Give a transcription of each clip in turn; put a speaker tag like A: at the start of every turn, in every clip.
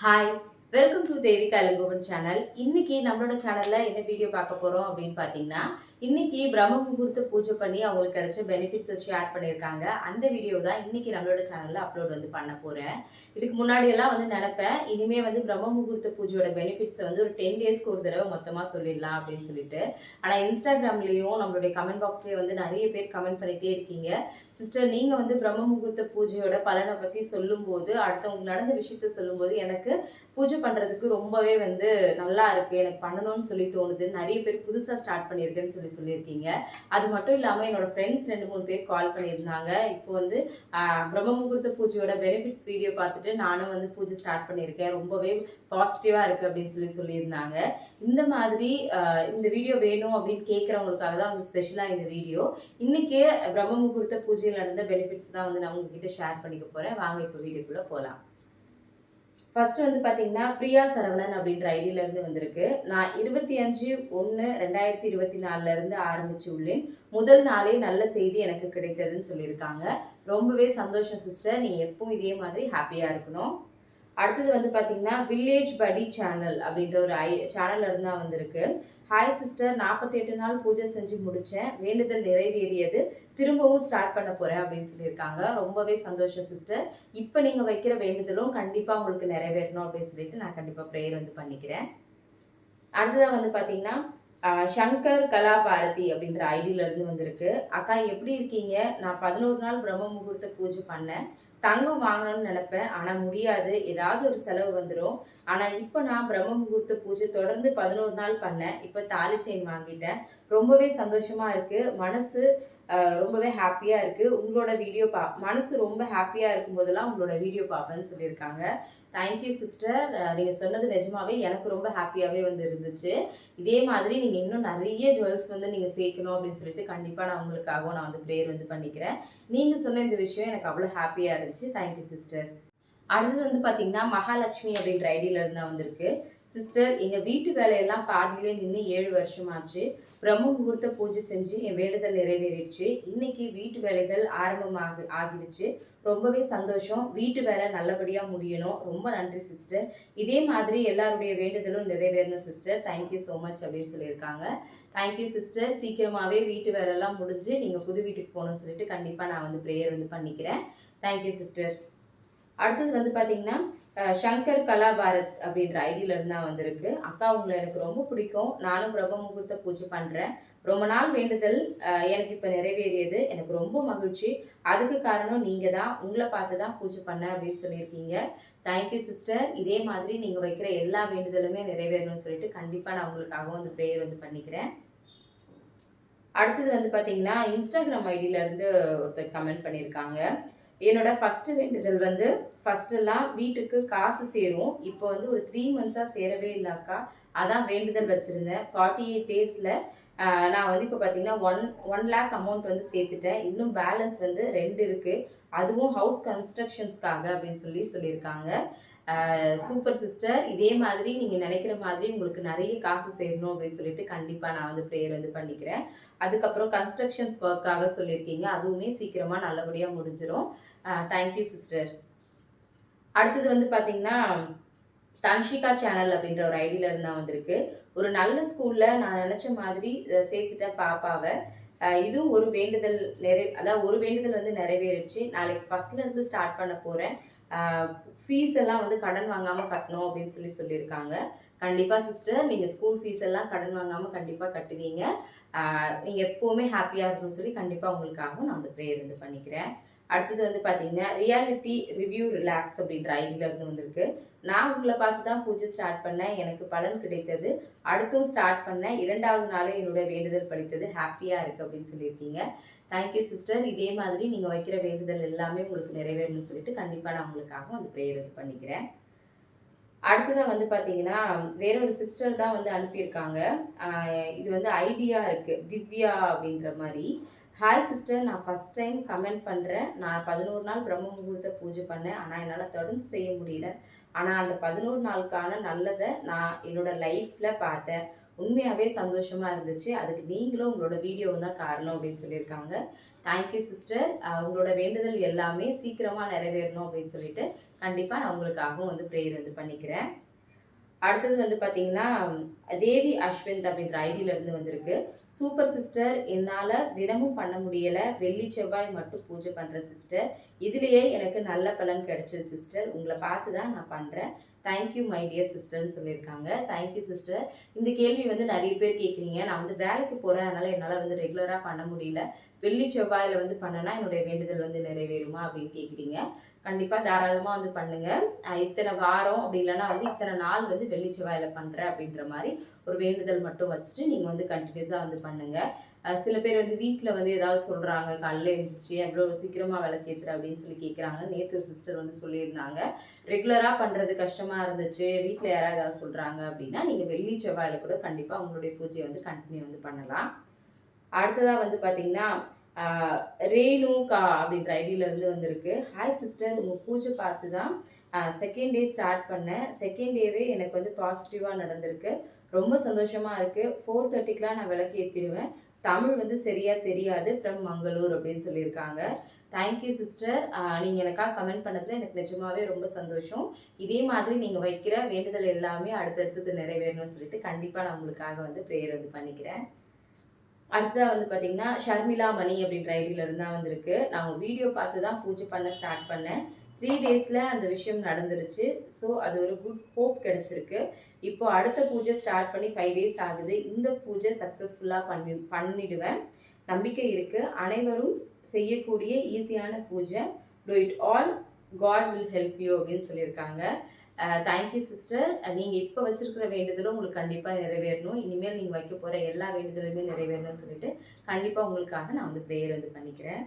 A: Hi welcome to Devika Ilangovan channel இன்னைக்கு நம்மளோட சேனல்ல என்ன வீடியோ பார்க்க போறோம் அப்படின்னு பார்த்தீங்கன்னா இன்னைக்கு பிரம்ம முகூர்த்த பூஜை பண்ணி அவங்களுக்கு கிடைச்ச பெனிஃபிட்ஸை ஷேர் பண்ணியிருக்காங்க. அந்த வீடியோ தான் இன்னைக்கு நம்மளோட சேனலில் அப்லோட் வந்து பண்ண போகிறேன் இதுக்கு முன்னாடியெல்லாம் வந்து நினைப்பேன் இனிமே வந்து பிரம்ம முகூர்த்த பூஜையோட பெனிஃபிட்ஸை வந்து ஒரு டென் டேஸ்க்கு ஒரு தடவை மொத்தமாக சொல்லிடலாம் அப்படின்னு சொல்லிட்டு. ஆனால் இன்ஸ்டாகிராம்லேயும் நம்மளுடைய கமெண்ட் பாக்ஸ்லயே வந்து நிறைய பேர் கமெண்ட் பண்ணிகிட்டே இருக்கீங்க. சிஸ்டர் நீங்கள் வந்து பிரம்ம முகூர்த்த பூஜையோட பலனை பற்றி சொல்லும்போது அடுத்தவங்களுக்கு நடந்த விஷயத்த சொல்லும்போது எனக்கு பூஜை பண்ணுறதுக்கு ரொம்பவே வந்து நல்லா இருக்குது எனக்கு பண்ணணும்னு சொல்லி தோணுது. நிறைய பேர் புதுசாக ஸ்டார்ட் பண்ணியிருக்கேன்னு சொல்லி சொல்லியிருக்கீங்க. அது மட்டும் இல்லாமல் என்னோடய ஃப்ரெண்ட்ஸ் ரெண்டு மூணு பேர் கால் பண்ணியிருந்தாங்க. இப்போ வந்து பிரம்ம முகூர்த்த பூஜையோட பெனிஃபிட்ஸ் வீடியோ பார்த்துட்டு நானும் வந்து பூஜை ஸ்டார்ட் பண்ணியிருக்கேன். ரொம்பவே பாசிட்டிவாக இருக்குது அப்படின்னு சொல்லி சொல்லியிருந்தாங்க. இந்த மாதிரி இந்த வீடியோ வேணும் அப்படின்னு கேட்குறவங்களுக்காக தான் வந்து ஸ்பெஷலாக இந்த வீடியோ இன்றைக்கே பிரம்ம முகூர்த்த பூஜையில் நடந்த பெனிஃபிட்ஸ் தான் வந்து நான் உங்ககிட்ட ஷேர் பண்ணிக்க போகிறேன் வாங்க இப்போ வீடியோக்குள்ளே போகலாம் ஃபஸ்ட்டு வந்து பார்த்தீங்கன்னா பிரியா சரவணன் அப்படின்ற ஐடியிலேருந்து வந்திருக்கு. நான் இருபத்தி அஞ்சு ஒன்று ரெண்டாயிரத்தி இருபத்தி நாலுலேருந்து ஆரம்பித்து ஆரம்பிச்சு உள்ளேன் முதல் நாளே நல்ல செய்தி எனக்கு கிடைத்ததுன்னு சொல்லியிருக்காங்க. ரொம்பவே சந்தோஷம் சிஸ்டர் நீ எப்பவும் இதே மாதிரி ஹாப்பியாக இருக்கணும். அடுத்தது வந்து பார்த்தீங்கன்னா வில்லேஜ் படி சேனல் அப்படின்ற ஒரு ஐ சேனல்ல தான் வந்திருக்கு. ஹாய் சிஸ்டர் நாற்பத்தி எட்டு நாள் பூஜை செஞ்சு முடித்தேன் வேண்டுதல் நிறைவேறியது. திரும்பவும் ஸ்டார்ட் பண்ண போகிறேன் அப்படின்னு சொல்லியிருக்காங்க. ரொம்பவே சந்தோஷம் சிஸ்டர் இப்போ நீங்கள் வைக்கிற வேண்டுதலும் கண்டிப்பாக உங்களுக்கு நிறைவேறணும் அப்படின்னு சொல்லிட்டு நான் கண்டிப்பாக ப்ரேயர் வந்து பண்ணிக்கிறேன். அடுத்ததாக வந்து பார்த்தீங்கன்னா சங்கர் கலா பாரதி அப்படின்ற ஐடியில இருந்து வந்திருக்கு. அக்கா எப்படி இருக்கீங்க? நான் பதினோரு நாள் பிரம்ம முகூர்த்த பூஜை பண்ணேன். தங்கம் வாங்கணும்னு நினைப்பேன். ஆனா முடியாது. ஏதாவது ஒரு செலவு வந்துடும் ஆனா இப்போ நான் பிரம்ம முகூர்த்த பூஜை தொடர்ந்து பதினோரு நாள் பண்ணேன். இப்போ தாலி செயின் வாங்கிட்டேன். ரொம்பவே சந்தோஷமா இருக்கு. மனசு ஆஹ், ரொம்பவே ஹாப்பியா இருக்கு. உங்களோட வீடியோ பா மனசு ரொம்ப ஹாப்பியா இருக்கும் போதெல்லாம் உங்களோட வீடியோ பார்ப்பேன்னு சொல்லியிருக்காங்க. தேங்க்யூ சிஸ்டர் நீங்கள் சொன்னது நிஜமாவே எனக்கு ரொம்ப ஹாப்பியாகவே வந்து இருந்துச்சு. இதே மாதிரி நீங்கள் இன்னும் நிறைய ஜுவல்ஸ் வந்து நீங்கள் சேர்க்கணும் அப்படின்னு சொல்லிட்டு கண்டிப்பாக நான் உங்களுக்காகவும் நான் வந்து ப்ரேயர் வந்து பண்ணிக்கிறேன். நீங்கள் சொன்ன இந்த விஷயம் எனக்கு அவ்வளோ ஹாப்பியாக இருந்துச்சு. தேங்க்யூ சிஸ்டர் அடுத்தது வந்து பார்த்தீங்கன்னா மகாலட்சுமி அப்படின்ற ஐடியில தான் வந்திருக்கு. சிஸ்டர் எங்கள் வீட்டு வேலையெல்லாம் பாதியிலே நின்று ஏழு வருஷம் ஆச்சு பிரம்ம முகூர்த்த பூஜை செஞ்சு என் வேண்டுதல் நிறைவேறிடுச்சு. இன்னைக்கு வீட்டு வேலைகள் ஆரம்பமாக ஆகிடுச்சு. ரொம்பவே சந்தோஷம். வீட்டு வேலை நல்லபடியாக முடியணும். ரொம்ப நன்றி சிஸ்டர் இதே மாதிரி எல்லாருடைய வேண்டுதலும் நிறைவேறணும் sister thank you so much அப்படின்னு சொல்லியிருக்காங்க. தேங்க்யூ சிஸ்டர் சீக்கிரமாகவே வீட்டு வேலைலாம் முடிஞ்சு நீங்கள் புது வீட்டுக்கு போகணும்னு சொல்லிட்டு கண்டிப்பாக நான் வந்து ப்ரேயர் வந்து பண்ணிக்கிறேன். தேங்க்யூ சிஸ்டர் அடுத்தது வந்து பார்த்தீங்கன்னா சங்கர் கலா பாரத் அப்படின்ற ஐடியில இருந்து தான் வந்திருக்கு. அக்கா உங்களை எனக்கு ரொம்ப பிடிக்கும். நானும் பிரப முகூர்த்த பூஜை பண்ணுறேன் ரொம்ப நாள் வேண்டுதல் எனக்கு இப்போ நிறைவேறியது. எனக்கு ரொம்ப மகிழ்ச்சி. அதுக்கு காரணம் நீங்கள் தான். உங்களை பார்த்து தான் பூஜை பண்ணேன் அப்படின்னு சொல்லியிருக்கீங்க. தேங்க்யூ சிஸ்டர் இதே மாதிரி நீங்கள் வைக்கிற எல்லா வேண்டுதலுமே நிறைவேறணும்னு சொல்லிட்டு கண்டிப்பாக நான் உங்களுக்காகவும் வந்து ப்ரேயர் வந்து பண்ணிக்கிறேன். அடுத்தது வந்து பார்த்தீங்கன்னா இன்ஸ்டாகிராம் ஐடியில இருந்து ஒருத்தர் கமெண்ட் பண்ணியிருக்காங்க. என்னோட ஃபஸ்ட்டு வேண்டுதல் வந்து ஃபஸ்ட்டெல்லாம் வீட்டுக்கு காசு சேரும் இப்போ வந்து ஒரு த்ரீ மந்த்ஸாக சேரவே இல்லைக்கா. அதான் வேண்டுதல் வச்சுருந்தேன். ஃபார்ட்டி எயிட் டேஸில் நான் வந்து இப்போ பார்த்தீங்கன்னா ஒன் ஒன் லேக் அமௌண்ட் வந்து சேர்த்துட்டேன். இன்னும் பேலன்ஸ் வந்து ரெண்டு இருக்குது அதுவும் ஹவுஸ் கன்ஸ்ட்ரக்ஷன்ஸ்க்காக அப்படின்னு சொல்லி சொல்லியிருக்காங்க. சூப்பர் சிஸ்டர் இதே மாதிரி நீங்கள் நினைக்கிற மாதிரி உங்களுக்கு நிறைய காசு சேரணும் அப்படின்னு சொல்லிட்டு கண்டிப்பாக நான் வந்து ப்ரேயர் வந்து பண்ணிக்கிறேன். அதுக்கப்புறம் கன்ஸ்ட்ரக்ஷன்ஸ் ஒர்க்காக சொல்லியிருக்கீங்க. அதுவுமே சீக்கிரமாக நல்லபடியாக முடிஞ்சிடும் தேங்க்யூ சிஸ்டர் அடுத்தது வந்து பார்த்தீங்கன்னா தன்ஷிகா சேனல் அப்படின்ற ஒரு ஐடியில இருந்தா வந்திருக்கு. ஒரு நல்ல ஸ்கூல்ல நான் நினைச்ச மாதிரி சேர்த்துட்டேன் பாப்பாவை இதுவும் ஒரு வேண்டுதல் நிறை அதாவது ஒரு வேண்டுதல் வந்து நிறைவேறிச்சு நாளைக்கு ஃபர்ஸ்ட்ல இருந்து ஸ்டார்ட் பண்ண போறேன். ஃபீஸ் எல்லாம் வந்து கடன் வாங்காம கட்டணும் அப்படின்னு சொல்லி சொல்லியிருக்காங்க. கண்டிப்பா சிஸ்டர் நீங்க ஸ்கூல் ஃபீஸ் எல்லாம் கடன் வாங்காம கண்டிப்பா கட்டுவீங்க. நீங்கள் நீங்க எப்பவுமே ஹாப்பியா இருக்கணும்னு சொல்லி கண்டிப்பா உங்களுக்காகவும் நான் வந்து ப்ரேயர் வந்து பண்ணிக்கிறேன். அடுத்தது வந்து பார்த்தீங்கன்னா ரியாலிட்டி ரிவ்யூ ரிலாக்ஸ் அப்படின்ற ஐடியில இருந்து வந்திருக்கு. நான் உங்களை பார்த்து தான் பூஜை ஸ்டார்ட் பண்ணேன். எனக்கு பலன் கிடைத்தது. அடுத்தும் ஸ்டார்ட் பண்ணேன். இரண்டாவது நாளே என்னோட வேண்டுதல் பழித்தது ஹாப்பியாக இருக்குது அப்படின்னு சொல்லியிருக்கீங்க. தேங்க்யூ சிஸ்டர் இதே மாதிரி நீங்கள் வைக்கிற வேண்டுதல் எல்லாமே உங்களுக்கு நிறைவேறணும்னு சொல்லிட்டு கண்டிப்பாக நான் உங்களுக்காக வந்து ப்ரேயர் இது பண்ணிக்கிறேன். அடுத்ததாக வந்து பார்த்தீங்கன்னா வேறொரு சிஸ்டர் தான் வந்து அனுப்பியிருக்காங்க. இது வந்து ஐடியா இருக்குது திவ்யா அப்படின்ற மாதிரி. ஹாய் சிஸ்டர் நான் ஃபர்ஸ்ட் டைம் கமெண்ட் பண்ணுறேன் நான் பதினோரு நாள் பிரம்ம முகூர்த்த பூஜை பண்ணேன். ஆனால் என்னால் தொடர்ந்து செய்ய முடியல. ஆனால் அந்த பதினோரு நாளுக்கான நல்லதை நான் என்னோட லைஃப்பில் பார்த்தேன். உண்மையாகவே சந்தோஷமாக இருந்துச்சு. அதுக்கு நீங்களும் உங்களோட வீடியோ தான் காரணம் அப்படின்னு சொல்லியிருக்காங்க. தேங்க்யூ சிஸ்டர் உங்களோட வேண்டுதல் எல்லாமே சீக்கிரமாக நிறைவேறணும் அப்படின்னு சொல்லிட்டு கண்டிப்பாக நான் உங்களுக்காகவும் வந்து ப்ரேயர் வந்து பண்ணிக்கிறேன். அடுத்தது வந்து பார்த்தீங்கன்னா தேவி அஸ்விந்த் அப்படின்ற ஐடியிலேருந்து வந்திருக்கு. சூப்பர் சிஸ்டர் என்னால் தினமும் பண்ண முடியலை. வெள்ளி செவ்வாய் மட்டும் பூஜை பண்ணுற சிஸ்டர் இதுலேயே எனக்கு நல்ல பலன் கிடைச்சது சிஸ்டர் உங்களை பார்த்து தான் நான் பண்ணுறேன் தேங்க்யூ மை டியர் சிஸ்டர்னு சொல்லியிருக்காங்க. தேங்க்யூ சிஸ்டர் இந்த கேள்வி வந்து நிறைய பேர் கேட்குறீங்க நான் வந்து வேலைக்கு போகிறேன் அதனால் என்னால் வந்து ரெகுலராக பண்ண முடியல. வெள்ளி செவ்வாயில் வந்து பண்ணனா என்னுடைய வேண்டுதல் வந்து நிறைவேறுமா அப்படின்னு கேட்குறீங்க கண்டிப்பாக தாராளமாக வந்து பண்ணுங்கள் இத்தனை வாரம் அப்படி இல்லைன்னா வந்து இத்தனை நாள் வந்து வெள்ளி செவ்வாயில் பண்ணுறேன் அப்படின்ற மாதிரி ஒரு வேண்டுதல் மட்டும் வச்சுட்டு நீங்கள் வந்து கண்டினியூஸாக வந்து பண்ணுங்கள் சில பேர் வந்து வீட்டில் வந்து ஏதாவது சொல்கிறாங்க காலையில் எழுந்துச்சு எவ்வளோ சீக்கிரமாக விளக்கேற்றுற அப்படின்னு சொல்லி கேட்குறாங்க நேற்று சிஸ்டர் வந்து சொல்லியிருந்தாங்க. ரெகுலராக பண்ணுறது கஷ்டமாக இருந்துச்சு வீட்டில் யாராவது ஏதாவது சொல்கிறாங்க அப்படின்னா நீங்கள் வெள்ளி செவ்வாயில் கூட கண்டிப்பாக உங்களுடைய பூஜையை வந்து கண்டினியூ வந்து பண்ணலாம். அடுத்ததாக வந்து பார்த்தீங்கன்னா ரேணுகா அப்படின்ற ஐடியிலேருந்து வந்திருக்கு. ஹாய் சிஸ்டர் உங்கள் பூஜை பார்த்து தான் செகண்ட் டே ஸ்டார்ட் பண்ணேன். செகண்ட் டேவே எனக்கு வந்து பாசிட்டிவாக நடந்திருக்கு. ரொம்ப சந்தோஷமாக இருக்குது ஃபோர் தேர்ட்டிக்கெலாம் நான் விளக்கு ஏற்றிடுவேன் தமிழ் வந்து சரியாக தெரியாது. ஃப்ரம் மங்களூர் அப்படின்னு சொல்லியிருக்காங்க. தேங்க்யூ சிஸ்டர் நீங்கள் எனக்காக கமெண்ட் பண்ணதில் எனக்கு நிஜமாவே ரொம்ப சந்தோஷம். இதே மாதிரி நீங்கள் வைக்கிற வேண்டுதல் எல்லாமே அடுத்தடுத்தது நிறைவேறணும்னு சொல்லிட்டு கண்டிப்பாக நான் உங்களுக்காக வந்து ப்ரேயர் வந்து பண்ணிக்கிறேன். அடுத்ததாக வந்து பார்த்தீங்கன்னா ஷர்மிளா மணி அப்படின்ற ஐடியிலருந்து தான் வந்திருக்கு. நான் உங்கள் வீடியோ பார்த்து தான் பூஜை பண்ண ஸ்டார்ட் பண்ணேன். த்ரீ டேஸில் அந்த விஷயம் நடந்துருச்சு. ஸோ அது ஒரு குட் ஹோப் கிடச்சிருக்கு. இப்போ அடுத்த பூஜை ஸ்டார்ட் பண்ணி ஃபைவ் டேஸ் ஆகுது. இந்த பூஜை சக்ஸஸ்ஃபுல்லாக பண்ணி பண்ணிடுவேன். நம்பிக்கை இருக்குது அனைவரும் செய்யக்கூடிய ஈஸியான பூஜை. Do it all God will help you அப்படின்னு சொல்லியிருக்காங்க. தேங்க்யூ சிஸ்டர் நீங்கள் இப்போ வச்சுருக்கிற வேண்டுதலும் உங்களுக்கு கண்டிப்பாக நிறைவேறணும். இனிமேல் நீங்கள் வைக்க போகிற எல்லா வேண்டுதலுமே நிறைவேறணும்னு சொல்லிட்டு கண்டிப்பாக உங்களுக்காக நான் வந்து ப்ரேயர் வந்து பண்ணிக்கிறேன்.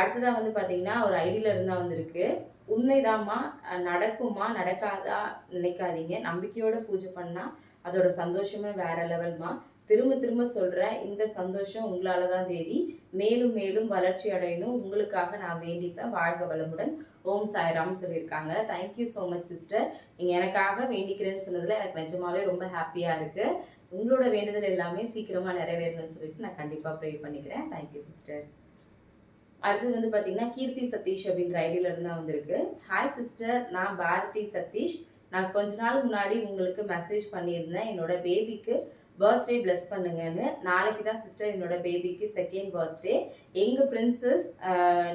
A: அடுத்ததாக வந்து பார்த்தீங்கன்னா ஒரு ஐடியில் இருந்தால் வந்திருக்கு உண்மைதாம்மா நடக்குமா நடக்காதா நினைக்காதீங்க. நம்பிக்கையோட பூஜை பண்ணால் அதோட சந்தோஷமே வேற லெவல்மா. திரும்ப திரும்ப சொல்கிறேன் இந்த சந்தோஷம் உங்களால தான் தேவி. மேலும் மேலும் வளர்ச்சி அடையணும். உங்களுக்காக நான் வேண்டிப்பேன். வாழ்க வளமுடன். ஓம் சாய்ராம்னு சொல்லியிருக்காங்க. தேங்க்யூ ஸோ மச் சிஸ்டர் நீங்கள் எனக்காக வேண்டிக்கிறேன்னு சொன்னதில் எனக்கு நிஜமாவே ரொம்ப ஹாப்பியாக இருக்குது உங்களோட வேண்டுதல் எல்லாமே சீக்கிரமாக நிறைவேறணும்னு சொல்லிட்டு நான் கண்டிப்பாக ப்ரே பண்ணிக்கிறேன். தேங்க்யூ சிஸ்டர் அடுத்தது வந்து பார்த்தீங்கன்னா கீர்த்தி சதீஷ் அப்படின்ற ஐடியில தான் வந்திருக்கு. ஹாய் சிஸ்டர் நான் பாரதி சதீஷ். நான் கொஞ்ச நாள் முன்னாடி உங்களுக்கு மெசேஜ் பண்ணியிருந்தேன். என்னோட பேபிக்கு பர்த்டே பிளஸ் பண்ணுங்கன்னு நாளைக்கு தான் சிஸ்டர் என்னோட பேபிக்கு செகண்ட் பர்த்டே எங்கள் பிரின்சஸ்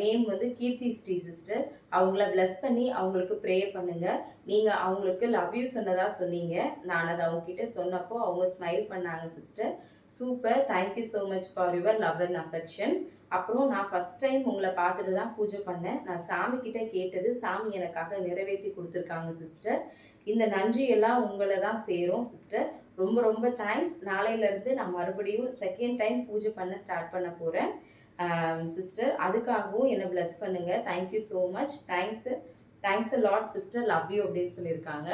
A: நேம் வந்து கீர்த்தி ஸ்ரீ சிஸ்டர் அவங்கள பிளஸ் பண்ணி அவங்களுக்கு ப்ரே பண்ணுங்க. நீங்கள் அவங்களுக்கு லவ் யூ சொன்னதாக சொன்னீங்க. நான் அதை அவங்கக்கிட்ட சொன்னப்போ அவங்க ஸ்மைல் பண்ணாங்க sister super thank you so much for your love and affection அப்புறம் நான் ஃபஸ்ட் டைம் உங்களை பார்த்துட்டு தான் பூஜை பண்ணேன். நான் சாமி கிட்ட கேட்டது சாமி எனக்காக நிறைவேற்றி கொடுத்துருக்காங்க சிஸ்டர் இந்த நன்றியெல்லாம் உங்களை தான் சேரும் சிஸ்டர் ரொம்ப ரொம்ப தேங்க்ஸ் நாளையிலேருந்து நான் மறுபடியும் செகண்ட் டைம் பூஜை பண்ண ஸ்டார்ட் பண்ண போகிறேன் சிஸ்டர் அதுக்காகவும் என்னை ப்ளஸ் பண்ணுங்கள் thank you so much thanks thanks lot sister love you அப்படின்னு சொல்லியிருக்காங்க.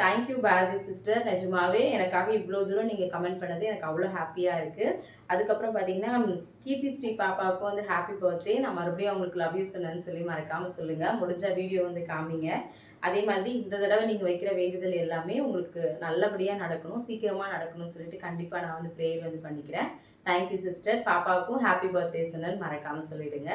A: தேங்க்யூ பாரதி சிஸ்டர் நிஜமாவே எனக்காக இவ்வளோ தூரம் நீங்கள் கமெண்ட் பண்ணது எனக்கு அவ்வளோ ஹாப்பியாக இருக்குது அதுக்கப்புறம் பார்த்தீங்கன்னா கீர்த்தி ஸ்ரீ பாப்பாவுக்கும் வந்து ஹாப்பி பர்த்டே நான் மறுபடியும் அவங்களுக்கு லவ் யூ சொன்னேன்னு சொல்லி மறக்காமல் சொல்லுங்கள் முடிஞ்ச வீடியோ வந்து காமிங்க. அதே மாதிரி இந்த தடவை நீங்கள் வைக்கிற வேண்டுதல் எல்லாமே உங்களுக்கு நல்லபடியாக நடக்கணும். சீக்கிரமாக நடக்கணும்னு சொல்லிட்டு கண்டிப்பாக நான் வந்து ப்ரேயர் வந்து பண்ணிக்கிறேன். தேங்க்யூ சிஸ்டர் பாப்பாவுக்கும் ஹாப்பி பர்த்டே சொன்னேன்னு மறக்காமல் சொல்லிடுங்க.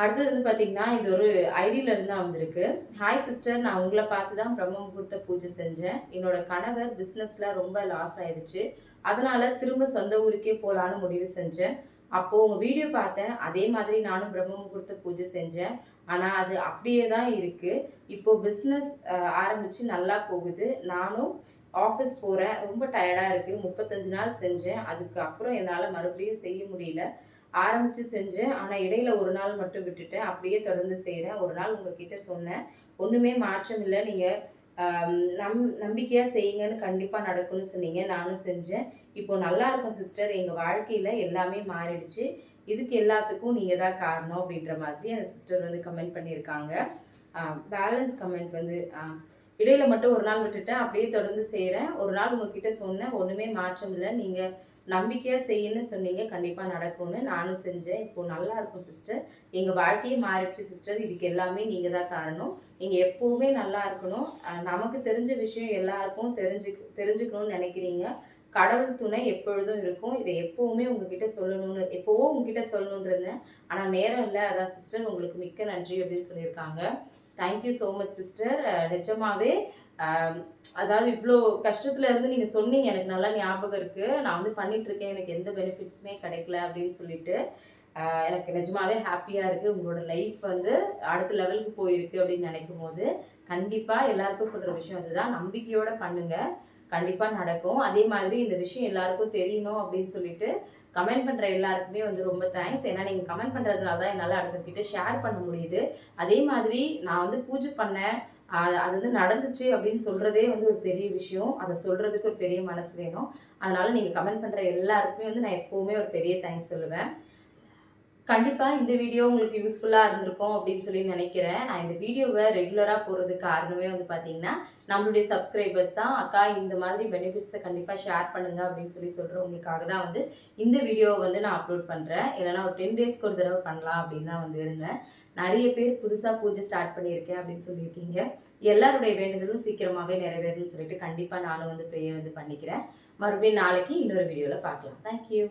A: அடுத்தது வந்து பார்த்தீங்கன்னா இது ஒரு ஐடியிலருந்து தான் வந்திருக்கு. ஹாய் சிஸ்டர் நான் உங்களை பார்த்து தான் பிரம்ம முகூர்த்த பூஜை செஞ்சேன். என்னோட கணவர் பிஸ்னஸில் ரொம்ப லாஸ் ஆயிடுச்சு. அதனால் திரும்ப சொந்த ஊருக்கே போகலான்னு முடிவு செஞ்சேன். அப்போது உங்கள் வீடியோ பார்த்தேன். அதே மாதிரி நானும் பிரம்ம முகூர்த்த பூஜை செஞ்சேன். ஆனால் அது அப்படியே தான் இருக்குது இப்போது பிஸ்னஸ் ஆரம்பித்து நல்லா போகுது. நானும் ஆஃபீஸ் போகிறேன் ரொம்ப டயர்டாக இருக்குது முப்பத்தஞ்சு நாள் செஞ்சேன். அதுக்கு அப்புறம் என்னால் மறுபடியும் செய்ய முடியல. ஆரம்பித்து செஞ்சேன். ஆனால் இடையில ஒரு நாள் மட்டும் விட்டுட்டேன் அப்படியே தொடர்ந்து செய்கிறேன் ஒரு நாள் உங்ககிட்ட சொன்னேன். ஒன்றுமே மாற்றம் இல்லை. நீங்கள் நம் நம்பிக்கையாக செய்யுங்கன்னு கண்டிப்பாக நடக்கும்னு சொன்னீங்க. நானும் செஞ்சேன். இப்போ நல்லா இருக்கும் சிஸ்டர் எங்கள் வாழ்க்கையில் எல்லாமே மாறிடுச்சு. இதுக்கு எல்லாத்துக்கும் நீங்கள் தான் காரணம் அப்படின்ற மாதிரி அந்த சிஸ்டர் வந்து கமெண்ட் பண்ணியிருக்காங்க. பேலன்ஸ் கமெண்ட் வந்து இடையில மட்டும் ஒரு நாள் விட்டுட்டேன். அப்படியே தொடர்ந்து செய்கிறேன் ஒரு நாள் உங்ககிட்ட சொன்னேன். ஒன்றுமே மாற்றம் இல்லை. நீங்கள் நம்பிக்கையாக செய்யுன்னு சொன்னீங்க கண்டிப்பாக நடக்கும்னு நானும் செஞ்சேன். இப்போ நல்லா இருக்கும் சிஸ்டர் எங்கள் வாழ்க்கையே மாறிடுச்சு சிஸ்டர் இதுக்கு எல்லாமே நீங்கள் தான் காரணம். நீங்கள் எப்போவுமே நல்லா இருக்கணும். நமக்கு தெரிஞ்ச விஷயம் எல்லாருக்கும் தெரிஞ்சு தெரிஞ்சுக்கணும்னு நினைக்கிறீங்க. கடவுள் துணை எப்பொழுதும் இருக்கும். இதை எப்போவுமே உங்ககிட்ட சொல்லணும்னு எப்போவோ உங்ககிட்ட சொல்லணும்னு இருந்தேன் ஆனால் நேரம் இல்லை. அதான் சிஸ்டர் உங்களுக்கு மிக்க நன்றி அப்படின்னு சொல்லியிருக்காங்க. தேங்க்யூ ஸோ மச் சிஸ்டர் நிஜமாவே அதாவது இவ்வளோ கஷ்டத்துல இருந்து நீங்கள் சொன்னீங்க எனக்கு நல்லா ஞாபகம் இருக்குது நான் வந்து பண்ணிட்டு இருக்கேன் எனக்கு எந்த பெனிஃபிட்ஸுமே கிடைக்கல அப்படின்னு சொல்லிட்டு. எனக்கு நிஜமாவே ஹாப்பியாக இருக்குது உங்களோட லைஃப் வந்து அடுத்த லெவலுக்கு போயிருக்கு அப்படின்னு நினைக்கும் போது கண்டிப்பாக எல்லாருக்கும் சொல்கிற விஷயம் அதுதான். நம்பிக்கையோட பண்ணுங்க. கண்டிப்பாக நடக்கும். அதே மாதிரி இந்த விஷயம் எல்லாருக்கும் தெரியணும் அப்படின்னு சொல்லிட்டு கமெண்ட் பண்ணுற எல்லாருக்குமே வந்து ரொம்ப தேங்க்ஸ் ஏன்னா நீங்கள் கமெண்ட் பண்ணுறதுனால தான் என்னால் அடுத்தவங்கிட்ட ஷேர் பண்ண முடியுது. அதே மாதிரி நான் வந்து பூஜை பண்ண அது வந்து நடந்துச்சு அப்படின்னு சொல்கிறதே வந்து ஒரு பெரிய விஷயம். அதை சொல்கிறதுக்கு ஒரு பெரிய மனசு வேணும். அதனால் நீங்கள் கமெண்ட் பண்ணுற எல்லாருக்குமே வந்து நான் எப்போவுமே ஒரு பெரிய தேங்க்ஸ் சொல்லுவேன். கண்டிப்பாக இந்த வீடியோ உங்களுக்கு யூஸ்ஃபுல்லாக இருந்திருக்கும் அப்படின்னு சொல்லி நினைக்கிறேன். நான் இந்த வீடியோவை ரெகுலராக போகிறதுக்கு காரணமே வந்து பார்த்தீங்கன்னா நம்மளுடைய சப்ஸ்கிரைபர்ஸ் தான். அக்கா இந்த மாதிரி பெனிஃபிட்ஸை கண்டிப்பாக ஷேர் பண்ணுங்க அப்படின்னு சொல்லி சொல்கிறவங்களுக்காக தான் வந்து இந்த வீடியோவை வந்து நான் அப்லோட் பண்ணுறேன் இல்லைனா ஒரு டென் டேஸ்க்கு ஒரு தடவை பண்ணலாம் அப்படின்னு தான் வந்து இருந்தேன். நிறைய பேர் புதுசாக பூஜை ஸ்டார்ட் பண்ணியிருக்கேன் அப்படின்னு சொல்லியிருக்கீங்க. எல்லாருடைய வேண்டுதலும் சீக்கிரமாகவே நிறைவேறும்னு சொல்லிட்டு கண்டிப்பாக நானும் வந்து ப்ரேயர் வந்து பண்ணிக்கிறேன். மறுபடியும் நாளைக்கு இன்னொரு வீடியோவில் பார்க்கலாம். தேங்க்யூ